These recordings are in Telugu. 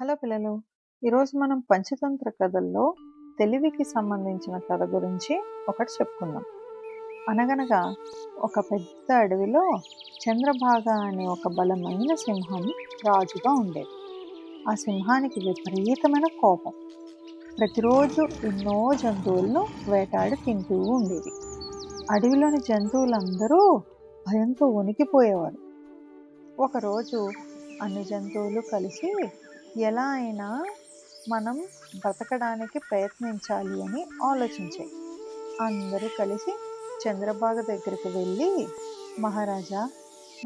హలో పిల్లలు ఈరోజు మనం పంచతంత్ర కథల్లో తెలివికి సంబంధించిన కథ గురించి ఒకటి చెప్పుకుందాం. అనగనగా ఒక పెద్ద అడవిలో చంద్రభాగ అనే ఒక బలమైన సింహం రాజుగా ఉండేది. ఆ సింహానికి విపరీతమైన కోపం. ప్రతిరోజు ఎన్నో జంతువులను వేటాడి తింటూ ఉండేది. అడవిలోని జంతువులందరూ భయంతో వణికిపోయేవారు. ఒకరోజు అన్ని జంతువులు కలిసి ఎలా అయినా మనం బ్రతకడానికి ప్రయత్నించాలి అని ఆలోచించాయి అందరూ కలిసి చంద్రబాగ దగ్గరికి వెళ్ళి మహారాజా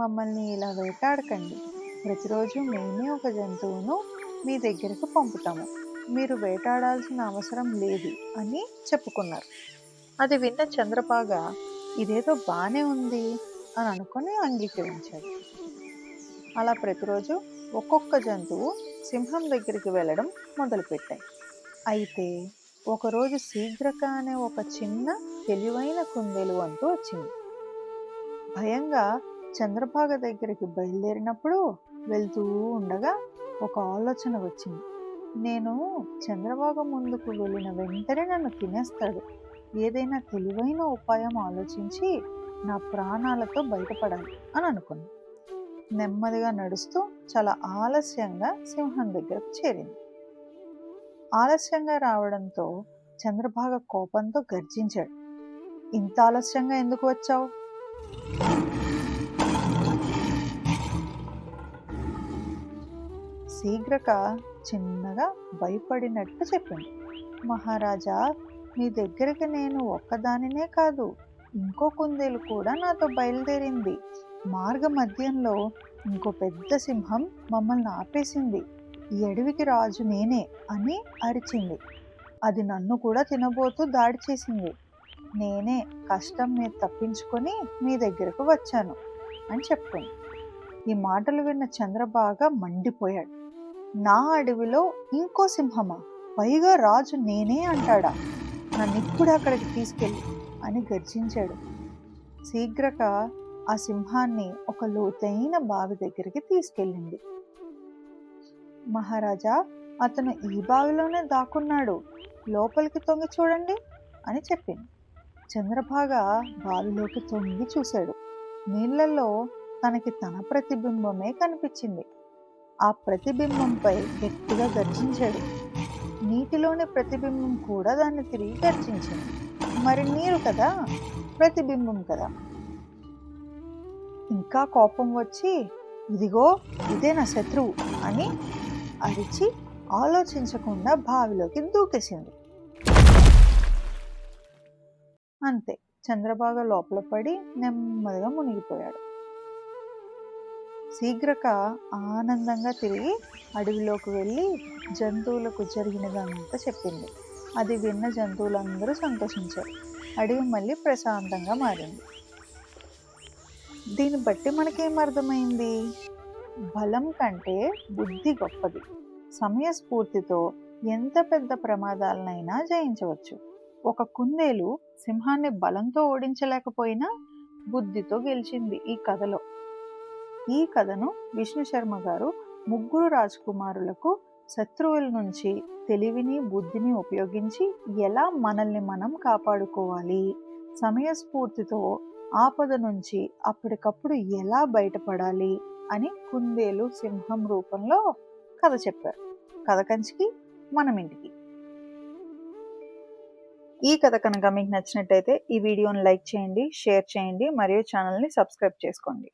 మమ్మల్ని ఇలా వేటాడకండి. ప్రతిరోజు మేమే ఒక జంతువును మీ దగ్గరకు పంపుతాము. మీరు వేటాడాల్సిన అవసరం లేదు అని చెప్పుకున్నారు. అది విన్న చంద్రబాగ ఇదేదో బాగానే ఉంది అని అనుకుని అంగీకరించాడు. అలా ప్రతిరోజు ఒక్కొక్క జంతువు సింహం దగ్గరికి వెళ్ళడం మొదలుపెట్టాయి. అయితే ఒకరోజు శీఘ్రక అనే ఒక చిన్న తెలివైన కుందేలు అంటూ వచ్చింది. భయంగా చంద్రభాగ దగ్గరికి బయలుదేరినప్పుడు వెళ్తూ ఉండగా ఒక ఆలోచన వచ్చింది. నేను చంద్రభాగ ముందుకు వెళ్ళిన వెంటనే నన్ను తినేస్తాడు. ఏదైనా తెలివైన ఉపాయం ఆలోచించి నా ప్రాణాలతో బయటపడాలి అని అనుకున్నాను. నెమ్మదిగా నడుస్తూ చాలా ఆలస్యంగా సింహం దగ్గరకు చేరింది. ఆలస్యంగా రావడంతో చంద్రభాగ కోపంతో గర్జించాడు. ఇంత ఆలస్యంగా ఎందుకు వచ్చావు? శీఘ్రక చిన్నగా భయపడినట్లు చెప్పింది. మహారాజా మీ దగ్గరికి నేను ఒక్కదానినే కాదు ఇంకో కుందేలు కూడా నాతో బయలుదేరింది. మార్గ మధ్యంలో ఇంకో పెద్ద సింహం మమ్మల్ని ఆపేసింది. ఈ అడవికి రాజు నేనే అని అరిచింది. అది నన్ను కూడా తినబోతూ దాడి చేసింది. నేనే కష్టం మీద తప్పించుకొని మీ దగ్గరకు వచ్చాను అని చెప్తుంది ఈ మాటలు విన్న చంద్రబాగా మండిపోయాడు. నా అడవిలో ఇంకో సింహమా? పైగా రాజు నేనే అంటాడా? నన్ను ఇప్పుడు అక్కడికి తీసుకెళ్ళి అని గర్జించాడు. శీఘ్రక ఆ సింహాన్ని ఒక లోతైన బావి దగ్గరికి తీసుకెళ్ళింది. మహారాజా అతను ఈ బావిలోనే దాక్కున్నాడు. లోపలికి తొంగి చూడండి అని చెప్పింది. చంద్రభాగ బావిలోకి తొంగి చూశాడు. నీళ్ళలో తనకి తన ప్రతిబింబమే కనిపించింది. ఆ ప్రతిబింబంపై గట్టిగా గర్జించాడు. నీటిలోని ప్రతిబింబం కూడా దాన్ని తిరిగి గర్జించింది. మరి నీరు కదా? ప్రతిబింబం కదా? ఇంకా కోపం వచ్చి ఇదిగో ఇదే నా శత్రువు అని అరిచి ఆలోచించకుండా బావిలోకి దూకేసింది. అంతే చంద్రబాగ లోపల పడి నెమ్మదిగా మునిగిపోయాడు. శీఘ్రక ఆనందంగా తిరిగి అడవిలోకి వెళ్ళి జంతువులకు జరిగినదంతా చెప్పింది. అది విన్న జంతువులందరూ సంతోషించారు. అడవి మళ్ళీ ప్రశాంతంగా మారింది. దీన్ని బట్టి మనకేం అర్థమైంది? బలం కంటే బుద్ధి గొప్పది. సమయస్ఫూర్తితో ఎంత పెద్ద ప్రమాదాలనైనా జయించవచ్చు. ఒక కుందేలు సింహాన్ని బలంతో ఓడించలేకపోయినా బుద్ధితో గెలిచింది ఈ కథలో. ఈ కథను విష్ణు శర్మ గారు ముగ్గురు రాజకుమారులకు శత్రువుల నుంచి తెలివిని బుద్ధిని ఉపయోగించి ఎలా మనల్ని మనం కాపాడుకోవాలి? సమయస్ఫూర్తితో ఆపద నుంచి అప్పటికప్పుడు ఎలా బయటపడాలి అని కుందేలు సింహం రూపంలో కథ చెప్పారు. కథ కంచికి మనం ఇంటికి. ఈ కథ కనుక మీకు నచ్చినట్టయితే ఈ వీడియోని లైక్ చేయండి షేర్ చేయండి మరియు ఛానల్ని సబ్స్క్రైబ్ చేసుకోండి.